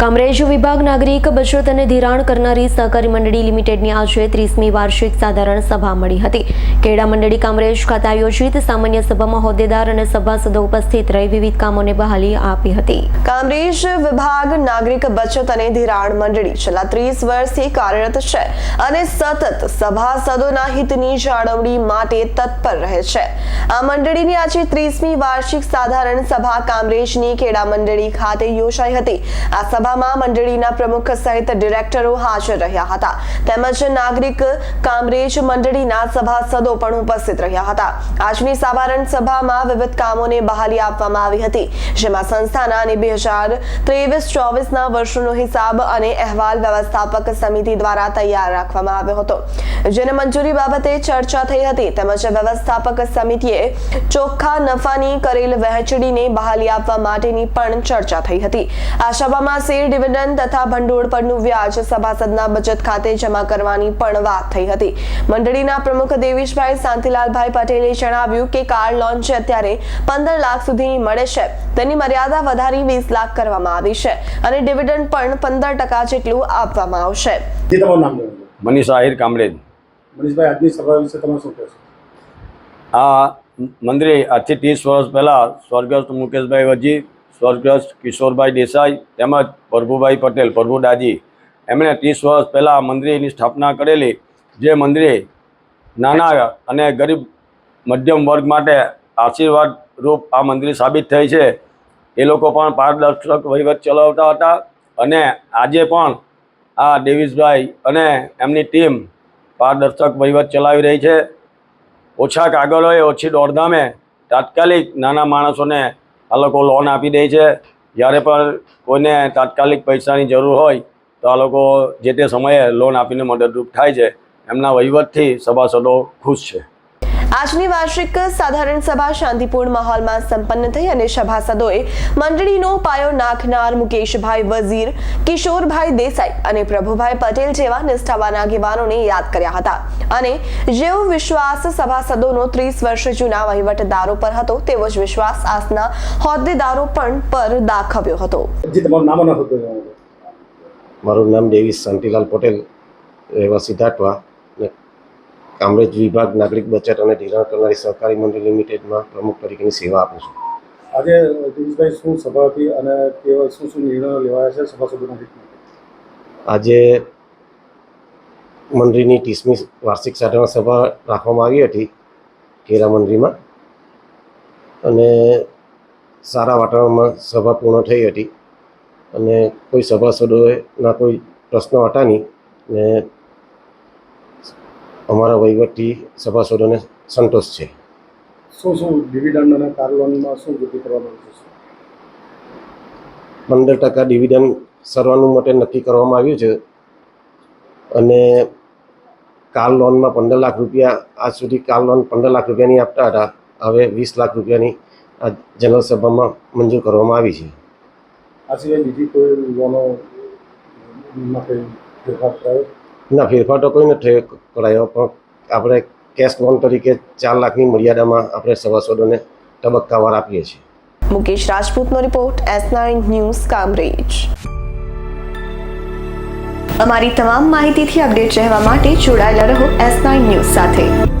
કામરેજ વિભાગ નાગરિક બચત અને ધિરાણ કરનારી સહકારી મંડળી લિમિટેડની આજે ત્રીસમી વાર્ષિક સાધારણ સભા મળી હતી. કેડા મંડળી કામરેજ ખાતે આયોજિત સામાન્ય સભામાં હોદ્દેદાર અને સભાસદો ઉપસ્થિત રહી વિવિધ કામોને બહાલી આપી હતી. કામરેજ વિભાગ નાગરિક બચત અને ધિરાણ મંડળી છેલ્લા ત્રીસ વર્ષથી કાર્યરત છે અને સતત સભાસદોના હિતની જાળવણી માટે તત્પર રહે છે. આ મંડળીની આજે ત્રીસમી વાર્ષિક સાધારણ સભા કામરેજની કેડા મંડળી ખાતે યોજાઈ હતી. આ સભામાં મંડળીના પ્રમુખ સહિત ડિરેક્ટરો હાજર રહ્યા હતા. તેમજ નાગરિક કામરેજ મંડળીના સભાસદો પણ ઉપસ્થિત રહ્યા હતા. આજની સાધારણ સભામાં વિવિધ કામોને બહાલી આપવામાં આવી હતી. જેમાં સંસ્થાના અને બે હજાર ત્રેવીસ, ચોવીસના વર્ષોનો હિસાબ અને અહેવાલ વ્યવસ્થાપક સમિતિ દ્વારા તૈયાર રાખવામાં આવ્યો હતો. જેને મંજૂરી બાબતે ચર્ચા થઈ હતી. તેમજ વ્યવસ્થાપક સમિતિએ ચોખ્ખા નફાની કરેલ વહેંચણીને બહાલી આપવા માટેની પણ ચર્ચા થઈ હતી. આ સભામાં શેર ડિવિડન્ડ તથા ભંડોળ પરનું વ્યાજ સભાસદના બચત ખાતે જમા કરવાની પણ વાત થઈ હતી. મંડળીના પ્રમુખ દેવીશભાઈ શાંતિલાલભાઈ પટેલે જણાવ્યું કે કાર લોન છે અત્યારે પંદર લાખ સુધીની મળે છે. તેની મર્યાદા વધારી વીસ લાખ કરવામાં આવી છે અને ડિવિડન્ડ પણ પંદર ટકા જેટલું આપવામાં આવશે. જે તમારું નામ જણાવજો મનીષ આહિર કામરેજ. મનીષભાઈ આજની સભા વિશે તમે શું કહેશો? આ મંદિરે આજથી ત્રીસ વર્ષ પહેલાં સ્વર્ગસ્થ મુકેશભાઈ વજી સ્વર્ગસ્થ કિશોરભાઈ દેસાઈ તેમજ પ્રભુભાઈ પટેલ, પ્રભુ દાજી એમણે ત્રીસ વર્ષ પહેલાં મંદિરની સ્થાપના કરેલી, જે મંદિરે નાના અને ગરીબ મધ્યમ વર્ગ માટે આશીર્વાદ રૂપ આ મંદિર સાબિત થઈ છે. એ લોકો પણ પારદર્શક વહીવટ ચલાવતા હતા અને આજે પણ આ દેવીશભાઈ અને એમની ટીમ પારદર્શક વહીવટ ચલાવી રહી છે. ઓછા કાગળોએ ઓછી દોડધામે તાત્કાલિક નાના માણસોને આ લોકો લોન આપી દે છે. જ્યારે પણ કોઈને તાત્કાલિક પૈસાની જરૂર હોય, તો આ લોકો જે તે સમયે લોન આપીને મદદરૂપ થાય છે. એમના વહીવટથી સભાસદો ખુશ છે. આજની વાર્ષિક સાધારણ સભા શાંતિપૂર્ણ માહોલમાં સંપન્ન થઈ અને સભાસદોએ મંડળીનો પાયો નાખનાર મુકેશભાઈ વઝીર કિશોરભાઈ દેસાઈ અને પ્રભુભાઈ પટેલ જેવા નિષ્ઠાવાન આગેવાનોને યાદ કર્યા હતા. અને જેવો વિશ્વાસ સભાસદોનો ત્રીસ વર્ષ જૂના વહીવટદારો પર હતો તેવો જ વિશ્વાસ આજના હોદ્દેદારો પણ પર દાખવ્યો હતો. મારું નામ દેવી શાંતિલાલ પટેલ રહેવાસી દાટવા અને કામરેજ વિભાગ નાગરિક બચત અને ધિરાણ કરનારી સહકારી મંડળ લિમિટેડમાં પ્રમુખ તરીકેની સેવા આપું છું. આજે દિનેશભાઈ શું સભા હતી અને કેવા શું શું નિર્ણયો લેવાયા છે સભાસદોના હિતમાં? આજે મંડળીની ત્રીસમી વાર્ષિક સાધારણ સભા રાખવામાં આવી હતી કેરા મંડળીમાં. અને સારા વાતાવરણમાં સભા પૂર્ણ થઈ હતી. અને કોઈ સભાસદોના કોઈ પ્રશ્નો હતા નહીં. ને અમારા વહીવટથી સભાસદોને સંતોષ છે. શું શું ડિવિડન્ડ અને કાર લોનમાં શું વૃદ્ધિ છે? પંદર ટકા ડિવિડન્ડ સરવાનું માટે નક્કી કરવામાં આવ્યું છે. અને કાર લોનમાં પંદર લાખ રૂપિયા આજ સુધી કાર લોન પંદર લાખ રૂપિયાની આપતા હતા. હવે વીસ લાખ રૂપિયાની આ જનરલ સભામાં મંજૂર કરવામાં આવી છે. આ સિવાય બીજી કોઈ લોનો માટે ફેરફાર ના, ફેરફાર તો કોઈ નથી કરાયો, પણ આપણે કેશ લોન તરીકે ચાર લાખની મર્યાદામાં આપણે સભાસદોને તબક્કાવાર આપીએ છીએ. Mukesh રાજપૂતનો report S nine news Kamrej. અમારી તમામ માહિતીથી અપડેટ રહેવા માટે જોડાયેલા રહો એસ નાઇન ન્યૂઝ સાથે.